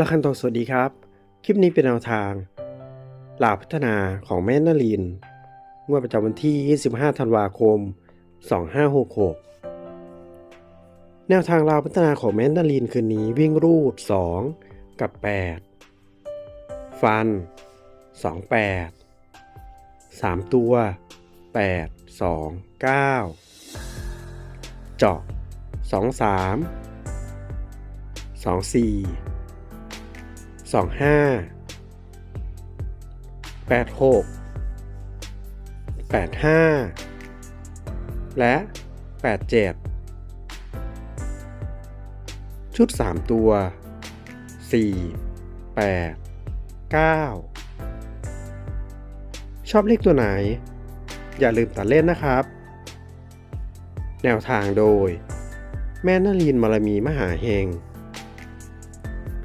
ละคันโตสวัสดีครับ คลิปนี้เป็นแนวทางหลาพัฒนาของแม่นาลินงวดประจำวันที่ 25 ธันวาคม 2566 แนวทางลาวพัฒนาของแม่นาลินคืนนี้วิ่งรูด 2 กับ 8 ฟัน 28 3 ตัว 8 2 9 เจาะ 2 3 2 4 สองห้าแปดหกแปดห้าและแปดเจ็ดชุดสามตัวสี่แปดเก้าชอบเลขตัวไหน อย่าลืมตัดเล่นนะครับ แนวทางโดย แม่นาลีนมารมีมหาเฮง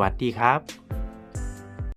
วัสดีครับ